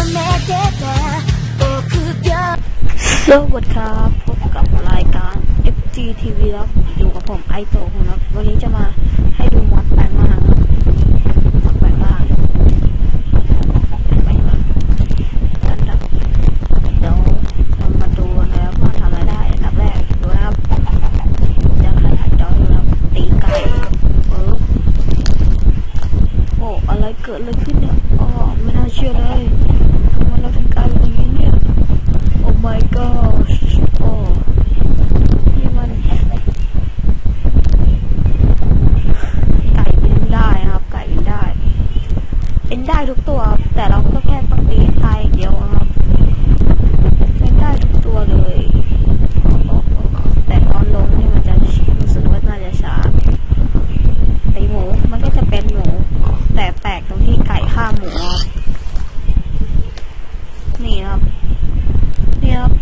สวัสดีครับพบกับรายการ FG TV ครับอยู่กับผมไอโตครับ วันนี้จะมาให้ดูมอดแปลดมาครับมอดแปดมาอันดับเดี๋ยวเรมาดูนะครับว่าทำอะไรได้อัดับแรกดูนะครับจะขยายจอยครับตีไก่เออโอ้อะไรเกิดอะไรขึ้นเนี่ยอ๋อไม่น่าเชื่อเลย มันเราถึงกลายเป็นอย่างนี้เนี่ย โอ้ my gosh โอ้นี่มันไก่บินได้นะครับ ไก่บินได้ เป็นได้ทุกตัว แต่เราก็แค่ต้องตีไทยอย่างเดียวครับเป็นได้ทุกตัวเลยโอ้โอ้โอ้แต่ตอนลงนี่มันจะรู้สึกว่าน่าจะช้าตีหมูมันก็จะเป็นหมู แต่แปลกตรงที่ไก่ฆ่าหมูครับนี่ครับ นี่ครับ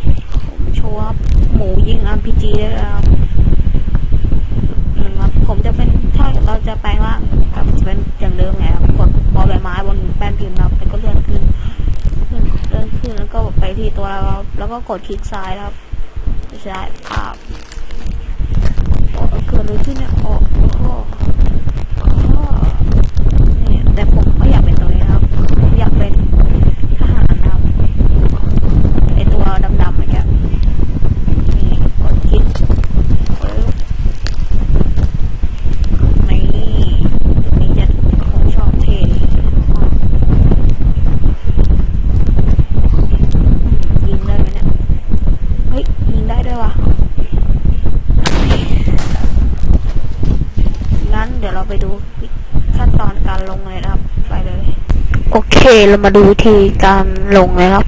ผมโชว์ครับ หมูยิง RPG ได้แล้วครับหนึ่งครับผมจะเป็นถ้าเราจะแปลงร่างกับจะเป็นอย่างเดิมไงครับกดบอลใบไม้บนแป้นพิมพ์ครับแล้วก็เลื่อนขึ้นเลื่อนเลื่อนขึ้นแล้วก็ไปที่ตัวเราแล้วก็กดคลิกซ้ายครับใช่ภาพโอ้เกิดอะไรขึ้นเนี่ยโอ้โหโอ้โหนี่แต่ผมก็อยากเป็นตัวนี้นะครับผมอยากเป็นทหารนะครับ ไอตัวดำๆเมื่อกี้นี่กดคลิกปึ๊บนี่นี่จะผมชอบเท่มากอืมยิงได้ไหมเนี่ย เฮ้ย ยิงได้ด้วยวะงั้น เราไปดูขั้นตอนการลงเลยนะครับ ไปเลย โอเค เรามาดูวิธีการลงเลยครับ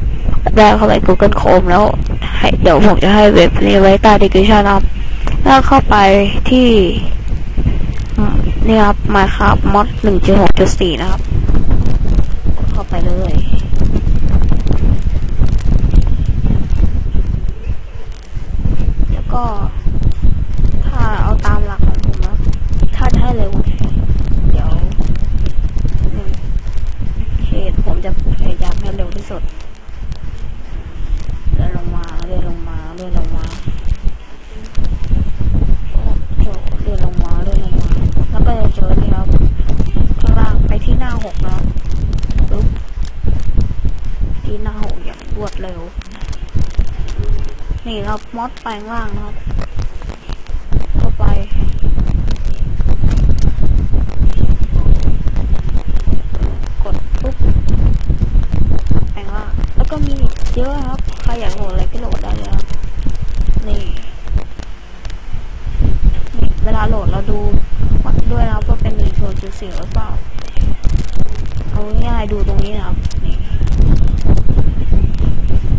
ได้เข้าไป Google Chrome แล้วให้เดี๋ยวผมจะให้เว็บนี้ไว้ใต้ description ครับ แล้วเข้าไปที่ นี่ครับ Minecraft Mod 1.6.4 นะครับ เข้าไปเลย แล้วก็ ถ้าเอาตามหลักของผมนะ ถ้าจะให้เร็ว เดี๋ยวหนึ่งเขตผมจะพยายามให้เร็วที่สุด เลื่อนลงมาเลื่อนลงมาเลื่อนลงมาโอ้โหเลื่อนลงมาเลื่อนลงมา แล้วก็จะเจอนี่ครับ ข้างล่างไปที่หน้าหกนะ ครับปึ๊บที่หน้าหกอย่างรวดเร็ว นี่ครับมอดแปลงล่างนะครับเข้าไปกดปุ๊บแปลงร่างแล้วก็มีเยอะครับใครอยากโหลดอะไรก็โหลดได้เลยครับนี่นี่เวลาโหลดเราดูวัดด้วยนะครับว่าเป็นหนึ่งส่วนจุดสี่หรือเปล่า เอาง่ายดูตรงนี้นะครับนี่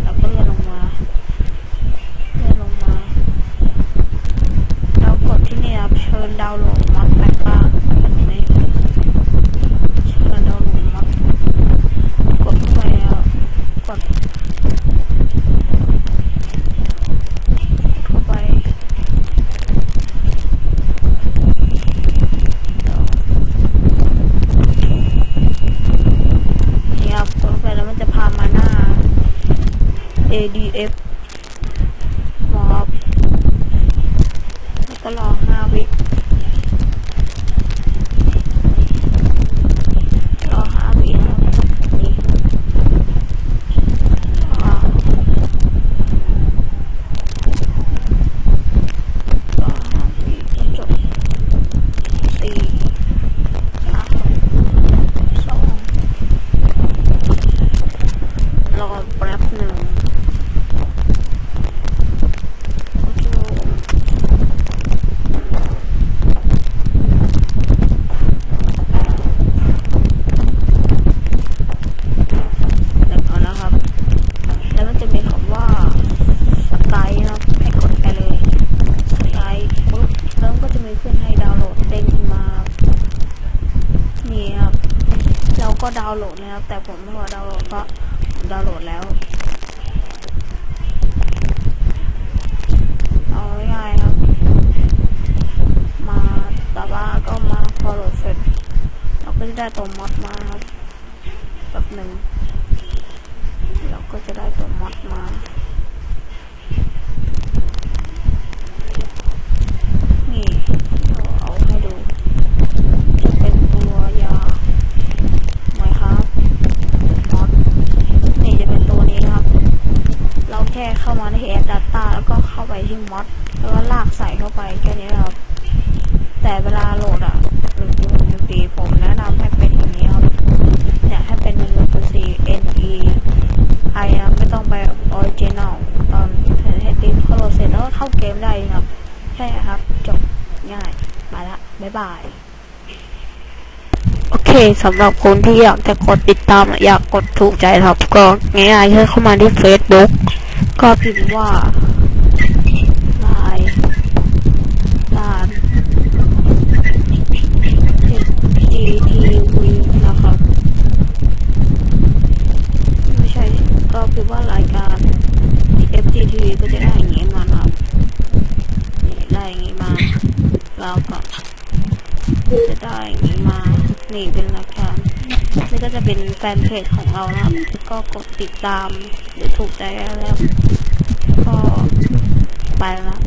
แล้วก็เลื่อนลงมาเลื่อนลงมาแล้วกดที่นี่ครับเชิญดาวน์โหลดมาแปลงร่างนี่เชิญดาวน์โหลดมากดเข้าไปแล้วกดเข้าไปนี่ครับกดเข้าไปแล้วมันจะพามาหน้า ADF มอบแล้วก็รอห้าวิรอห้าวินะครับนี่ อ่าสามสี่จบสี่สามสองรอแป๊บหนึ่งโอเคเดี๋ยวก่อนนะครับ แล้วมันจะมีคำว่าสกายนะครับให้กดไปเลยสกายปุ๊บแล้วมันก็จะมีขึ้นให้ดาวน์โหลดเด้งขึ้นมาครับนี่ครับ เราก็ ดาวน์โหลดนะครับ แต่ผมไม่ว่าดาวน์โหลดเพราะดาวน์โหลดแล้วเอาง่ายๆครับ มาแต่ว่าก็มาพอโหลดเสร็จเราก็จะได้ตัวมอดมาครับแบบหนึ่ง เราก็จะได้ตัวมอดมา แค่เข้ามาในแอป Data แล้วก็เข้าไปที่มอดแล้วก็ลากใส่เข้าไปแค่นี้ครับ แต่เวลาโหลดอะหรือดูดนตรีผมแนะนำให้เป็นอย่างนี้ครับอยากให้เป็นดนตรี N E I นะไม่ต้องไปออริจินอลตอนให้ติ๊กเข้าโหลดเสร็จแล้วก็เข้าเกมได้ครับ ใช่ครับ จบง่ายไปละบ๊ายบายโอเคสำหรับคนที่อยากจะกดติดตามอยากกดถูกใจครับ ก็ง่ายๆแค่เข้ามาที่ Facebook ก็พิมพ์ว่าลายลาน FGTV นะครับ ไม่ใช่ ก็พิมพ์ว่ารายการ FGTV ก็จะได้อย่างนี้มาครับนี่ได้อย่างนี้มา แล้วก็จะได้อย่างนี้มา นี่เป็นรายการ นี่ก็จะเป็นแฟนเพจของเรานะครับ ก็กดติดตามหรือถูกใจแล้ว ก็ไปแล้วนะ